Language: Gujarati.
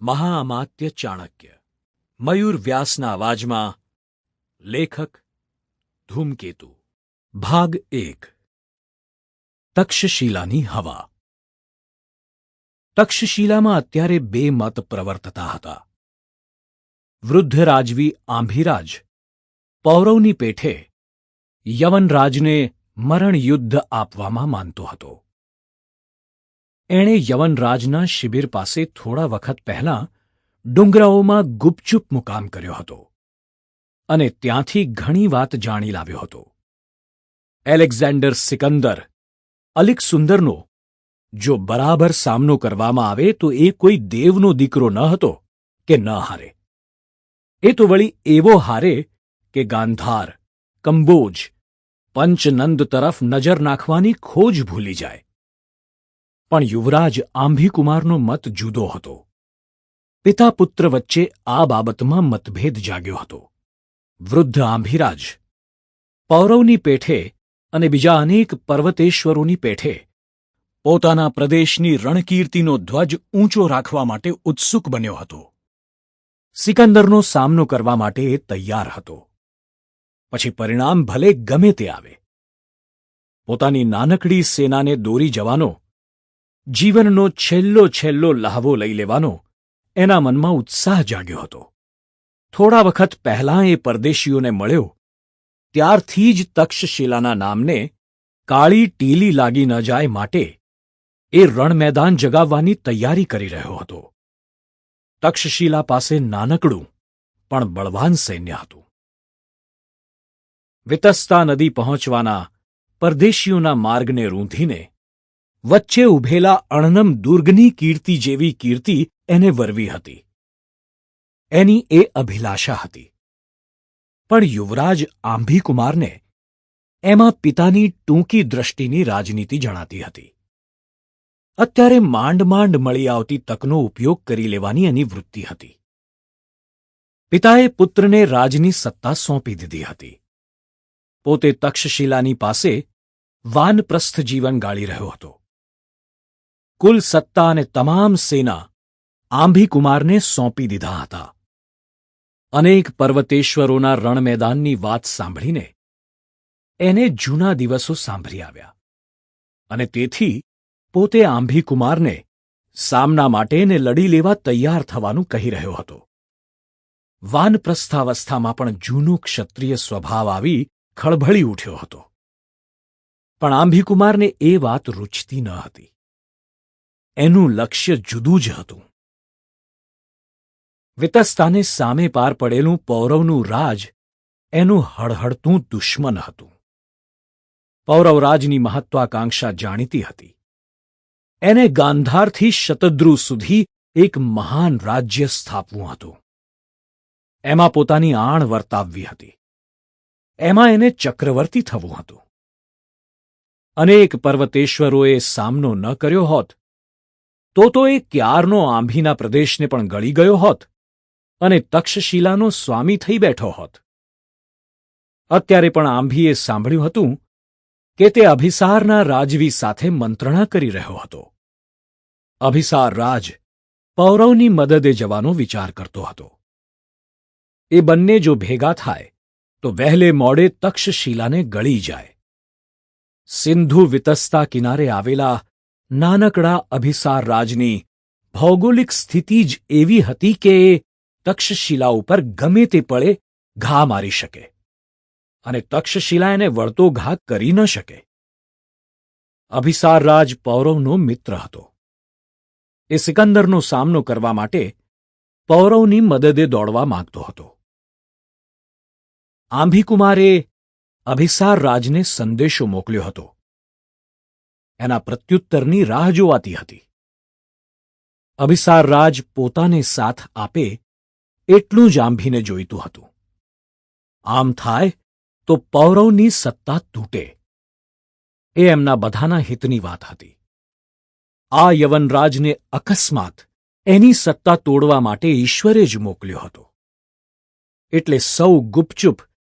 મહાઅમાત્ય ચાણક્ય. મયુર વ્યાસના અવાજમાં, લેખક ધૂમકેતુ. ભાગ એક. તક્ષશિલાની હવા. તક્ષશિલામાં અત્યારે બે મત પ્રવર્તતા હતા. વૃદ્ધ રાજવી આંભીરાજ, પૌરવની પેઠે યવનરાજને મરણયુદ્ધ આપવામાં માનતો હતો. એણે યવનરાજના શિબિર પાસે થોડા વખત પહેલાં ડુંગરાઓમાં ગુપચુપ મુકામ કર્યો હતો અને ત્યાંથી ઘણી વાત જાણી લાવ્યો હતો. એલેક્ઝાન્ડર સિકંદર અલિક સુંદરનો જો બરાબર સામનો કરવામાં આવે તો એ કોઈ દેવનો દીકરો ન હતો કે ન હારે. એ તો વળી એવો હારે કે ગાંધાર, કંબોજ પંચનંદ તરફ નજર નાખવાની ખોજ ભૂલી જાય. પણ યુવરાજ આંભીકુમારનો મત જુદો હતો. પિતા પુત્ર વચ્ચે આ બાબતમાં મતભેદ જાગ્યો હતો. વૃદ્ધ આંભીરાજ, પૌરવની પેઠે અને બીજા અનેક પર્વતેશ્વરોની પેઠે પોતાના પ્રદેશની રણકીર્તિનો ધ્વજ ઊંચો રાખવા માટે ઉત્સુક બન્યો હતો. સિકંદરનો સામનો કરવા માટે એ તૈયાર હતો. પછી પરિણામ ભલે ગમે તે આવે. પોતાની નાનકડી સેનાને દોરી જવાનો, જીવનનો છેલ્લો છેલ્લો લહાવો લઈ લેવાનો એના મનમાં ઉત્સાહ જાગ્યો હતો. થોડા વખત પહેલાં એ પરદેશીઓને મળ્યો, ત્યારથી જ તક્ષશિલાના નામને કાળી ટીલી લાગી ન જાય માટે એ રણમેદાન જગાવવાની તૈયારી કરી રહ્યો હતો. તક્ષશિલા પાસે નાનકડું પણ બળવાન સૈન્ય હતું. વિતસ્તા નદી પહોંચવાના પરદેશીઓના માર્ગને રૂંધીને, વચ્ચે ઊભેલા અણનમ દુર્ગની કીર્તિ જેવી કીર્તિ એને વરવી હતી. એની એ અભિલાષા હતી. પણ યુવરાજ આંભીકુમારને એમાં પિતાની ટૂંકી દ્રષ્ટિની રાજનીતિ જણાતી હતી. અત્યારે માંડ માંડ મળી આવતી તકનો ઉપયોગ કરી લેવાની એની વૃત્તિ હતી. પિતાએ પુત્રને રાજની સત્તા સોંપી દીધી હતી. પોતે તક્ષશિલાની પાસે વાનપ્રસ્થ જીવન ગાળી રહ્યો હતો. કુલ સત્તા અને તમામ સેના આંભીકુમારને સોંપી દીધા હતા. અનેક પર્વતેશ્વરોના રણમેદાનની વાત સાંભળીને એને જૂના દિવસો સાંભળી આવ્યા. અને તેથી પોતે આંભીકુમારને સામના માટે ને લડી લેવા તૈયાર થવાનું કહી રહ્યો હતો. વાનપ્રસ્થાવસ્થામાં પણ જૂનો ક્ષત્રિય સ્વભાવ આવી ખળભળી ઉઠ્યો હતો. પણ આંભીકુમારને એ વાત રૂચતી ન હતી. એનું લક્ષ્ય જુદું જ હતું. વિતસ્તાને સામે પાર પડેલું પૌરવનું રાજ એનું હળહળતું દુશ્મન હતું. પૌરવરાજની મહત્વાકાંક્ષા જાણીતી હતી. એને ગાંધારથી શતદ્રુ સુધી એક મહાન રાજ્ય સ્થાપવું હતું. એમાં પોતાની આણ વર્તાવવી હતી. એમાં એને ચક્રવર્તી થવું હતું. અનેક પર્વતેશ્વરોએ સામનો ન કર્યો હોત, તો તો એ ક્યારનો આંભીના પ્રદેશને પણ ગળી ગયો હોત અને તક્ષશિલાનો સ્વામી થઈ બેઠો હોત. અત્યારે પણ આંભીએ સાંભળ્યું હતું કે તે અભિસારના રાજવી સાથે મંત્રણા કરી રહ્યો હતો. અભિસાર રાજ પૌરવની મદદે જવાનો વિચાર કરતો હતો. એ બંને જો ભેગા થાય તો વહેલે મોડે તક્ષશિલાને ગળી જાય સિંધુ વિતસ્તા કિનારે આવેલા નાનકડા અભિસાર રાજની ભૌગોલિક સ્થિતિ જ એવી હતી કે એ તક્ષશિલા ઉપર ગમે તે પળે ઘા મારી શકે અને તક્ષશિલા એને વળતો ઘા કરી ન શકે અભિસાર રાજ પૌરવનો મિત્ર હતો એ સિકંદરનો સામનો કરવા માટે પૌરવની મદદે દોડવા માંગતો હતો આંભીકુમારે અભિસાર રાજને સંદેશો મોકલ્યો હતો. એના પ્રત્યુત્તરની રાહ જોવાતી હતી. અભિસાર રાજ પોતાને સાથ આપે એટલું જ આંભીને જોઈતું હતું. આમ થાય તો પૌરવની સત્તા તૂટે. એ એમના બધાના હિતની વાત હતી. આ યવનરાજને અકસ્માત એની સત્તા તોડવા માટે ઈશ્વરે જ મોકલ્યો હતો. એટલે સૌ ગુપચુપ